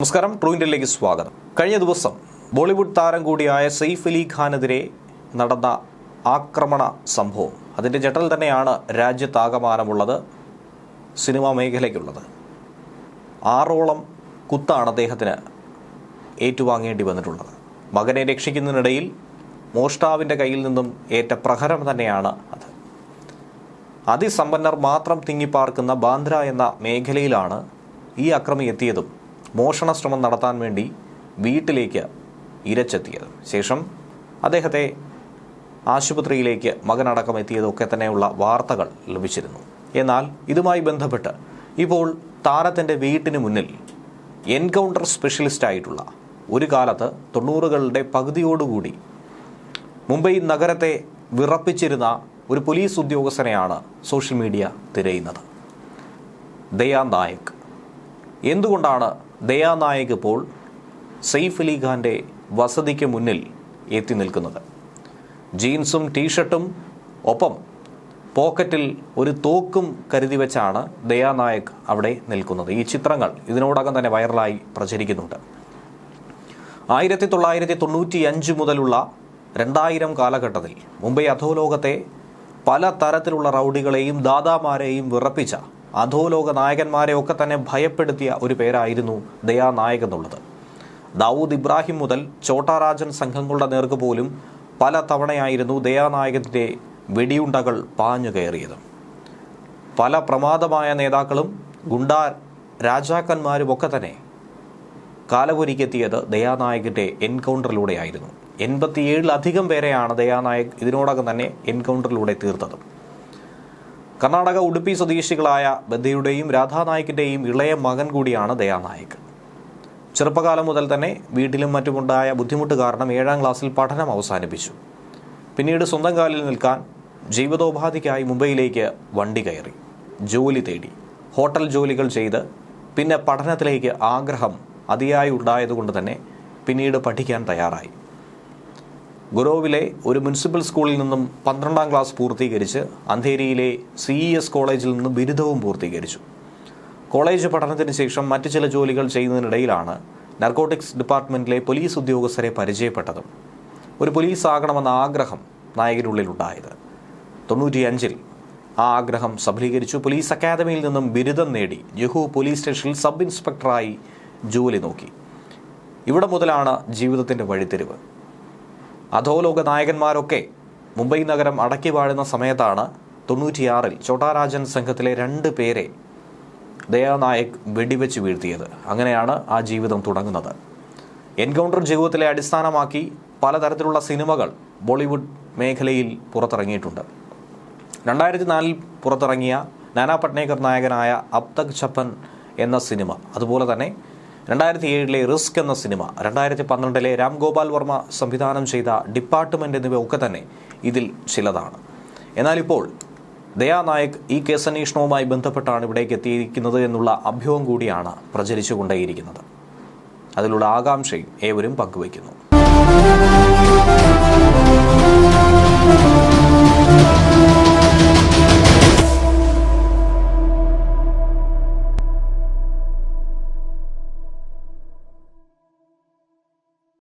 നമസ്കാരം ട്രൂ ഇന്ത്യയിലേക്ക് സ്വാഗതം. കഴിഞ്ഞ ദിവസം ബോളിവുഡ് താരം കൂടിയായ സെയ്ഫ് അലി ഖാനെതിരെ നടന്ന ആക്രമണ സംഭവം. അതിന്റെ ജട്ടൽ തന്നെയാണ് രാജ്യത്താകമാനമുള്ളത് സിനിമാ മേഖലയ്ക്കുള്ളത്. ആറോളം കുത്താണ് അദ്ദേഹത്തിന് ഏറ്റുവാങ്ങേണ്ടി വന്നിട്ടുള്ളത്. മകനെ രക്ഷിക്കുന്നതിനിടയിൽ മോഷ്ടാവിന്റെ കയ്യിൽ നിന്നും ഏറ്റ പ്രഹരം തന്നെയാണ് അത്. അതിസമ്പന്നർ മാത്രം തിങ്ങിപ്പാർക്കുന്ന ബാന്ദ്ര എന്ന മേഖലയിലാണ് ഈ അക്രമി എത്തിയതും മോഷണ ശ്രമം നടത്താൻ വേണ്ടി വീട്ടിലേക്ക് ഇരച്ചെത്തിയത്. ശേഷം അദ്ദേഹത്തെ ആശുപത്രിയിലേക്ക് മകനടക്കം എത്തിയതൊക്കെ തന്നെയുള്ള വാർത്തകൾ ലഭിച്ചിരുന്നു. എന്നാൽ ഇതുമായി ബന്ധപ്പെട്ട് ഇപ്പോൾ താരത്തിന്റെ വീട്ടിന് മുന്നിൽ എൻകൗണ്ടർ സ്പെഷ്യലിസ്റ്റ് ആയിട്ടുള്ള ഒരു കാലത്ത് തൊണ്ണൂറുകളുടെ പകുതിയോടുകൂടി മുംബൈ നഗരത്തെ വിറപ്പിച്ചിരുന്ന ഒരു പോലീസ് ഉദ്യോഗസ്ഥനെയാണ് സോഷ്യൽ മീഡിയ തിരയുന്നത്. ദയാ നായക്. എന്തുകൊണ്ടാണ് ദയാനായക് ഇപ്പോൾ സെയ്ഫ് അലി ഖാന്റെ വസതിക്ക് മുന്നിൽ എത്തി നിൽക്കുന്നത്? ജീൻസും ടീഷർട്ടും ഒപ്പം പോക്കറ്റിൽ ഒരു തോക്കും കരുതി വെച്ചാണ് ദയാനായക് അവിടെ നിൽക്കുന്നത്. ഈ ചിത്രങ്ങൾ ഇതിനോടകം തന്നെ വൈറലായി പ്രചരിക്കുന്നുണ്ട്. ആയിരത്തി തൊള്ളായിരത്തി തൊണ്ണൂറ്റി അഞ്ച് മുതലുള്ള രണ്ടായിരം കാലഘട്ടത്തിൽ മുംബൈ അധോലോകത്തെ പല തരത്തിലുള്ള റൗഡികളെയും ദാദാമാരെയും വിറപ്പിച്ച അധോലോക നായകന്മാരെ ഒക്കെ തന്നെ ഭയപ്പെടുത്തിയ ഒരു പേരായിരുന്നു ദയാനായകൻ എന്നുള്ളത്. ദാവൂദ് ഇബ്രാഹിം മുതൽ ചോട്ടാരാജൻ സംഘങ്ങളുടെ നേർക്ക് പോലും പല തവണയായിരുന്നു ദയാനായകത്തിന്റെ വെടിയുണ്ടകൾ പാഞ്ഞു കയറിയത്. പല പ്രമാദമായ നേതാക്കളും ഗുണ്ടാ രാജാക്കന്മാരും ഒക്കെ തന്നെ കാലപുരിക്കെത്തിയത് ദയാനായകന്റെ എൻകൗണ്ടറിലൂടെയായിരുന്നു. എൺപത്തിയേഴിലധികം പേരെയാണ് ദയാനായക് ഇതിനോടകം തന്നെ എൻകൗണ്ടറിലൂടെ തീർത്തത്. കർണാടക ഉടുപ്പി സ്വദേശികളായ ബദ്ധയുടെയും രാധാനായിക്കിന്റെയും ഇളയ മകൻ കൂടിയാണ് ദയാനായിക്. ചെറുപ്പകാലം മുതൽ തന്നെ വീട്ടിലും മറ്റുമുണ്ടായ ബുദ്ധിമുട്ട് കാരണം ഏഴാം ക്ലാസ്സിൽ പഠനം അവസാനിപ്പിച്ചു. പിന്നീട് സ്വന്തം കാലിൽ നിൽക്കാൻ ജീവിതോപാധിക്കായി മുംബൈയിലേക്ക് വണ്ടി കയറി ജോലി തേടി ഹോട്ടൽ ജോലികൾ ചെയ്ത് പിന്നെ പഠനത്തിലേക്ക് ആഗ്രഹം അതിയായി ഉണ്ടായതുകൊണ്ട് തന്നെ പിന്നീട് പഠിക്കാൻ തയ്യാറായി. ഗുരോവിലെ ഒരു മുനിസിപ്പൽ സ്കൂളിൽ നിന്നും പന്ത്രണ്ടാം ക്ലാസ് പൂർത്തീകരിച്ച് അന്ധേരിയിലെ സി ഇ എസ് കോളേജിൽ നിന്നും ബിരുദവും പൂർത്തീകരിച്ചു. കോളേജ് പഠനത്തിന് ശേഷം മറ്റു ചില ജോലികൾ ചെയ്യുന്നതിനിടയിലാണ് നർക്കോട്ടിക്സ് ഡിപ്പാർട്ട്മെന്റിലെ പോലീസ് ഉദ്യോഗസ്ഥരെ പരിചയപ്പെട്ടതും ഒരു പോലീസ് ആകണമെന്ന ആഗ്രഹം നായകനുള്ളിലുണ്ടായത്. തൊണ്ണൂറ്റിയഞ്ചിൽ ആ ആഗ്രഹം സഫലീകരിച്ചു. പോലീസ് അക്കാദമിയിൽ നിന്നും ബിരുദം നേടി ജുഹു പോലീസ് സ്റ്റേഷനിൽ സബ് ഇൻസ്പെക്ടറായി ജോലി നോക്കി. ഇവിടെ മുതലാണ് ജീവിതത്തിന്റെ വഴിത്തിരിവ്. അധോലോക നായകന്മാരൊക്കെ മുംബൈ നഗരം അടക്കി വാഴുന്ന സമയത്താണ് തൊണ്ണൂറ്റിയാറിൽ ചോട്ടാരാജൻ സംഘത്തിലെ രണ്ട് പേരെ ദയാനായക് വെടിവെച്ച് വീഴ്ത്തിയത്. അങ്ങനെയാണ് ആ ജീവിതം തുടങ്ങുന്നത്. എൻകൗണ്ടർ ജീവിതത്തിലെ അടിസ്ഥാനമാക്കി പലതരത്തിലുള്ള സിനിമകൾ ബോളിവുഡ് മേഖലയിൽ പുറത്തിറങ്ങിയിട്ടുണ്ട്. രണ്ടായിരത്തി നാലിൽ പുറത്തിറങ്ങിയ നാനാ പട്നേക്കർ നായകനായ അബ്തക് ഛപ്പൻ എന്ന സിനിമ അതുപോലെ തന്നെ രണ്ടായിരത്തി ഏഴിലെ റിസ്ക് എന്ന സിനിമ രണ്ടായിരത്തി പന്ത്രണ്ടിലെ രാം ഗോപാൽ വർമ്മ സംവിധാനം ചെയ്ത ഡിപ്പാർട്ട്മെന്റ് എന്നിവ ഒക്കെ തന്നെ ഇതിൽ ചിലതാണ്. എന്നാൽ ഇപ്പോൾ ദയാ നായക് ഈ കേസന്വേഷണവുമായി ബന്ധപ്പെട്ടാണ് ഇവിടേക്ക് എത്തിയിരിക്കുന്നത് എന്നുള്ള അഭ്യൂഹം കൂടിയാണ് പ്രചരിച്ചുകൊണ്ടേയിരിക്കുന്നത്. അതിലുള്ള ആകാംക്ഷയും ഏവരും പങ്കുവയ്ക്കുന്നു.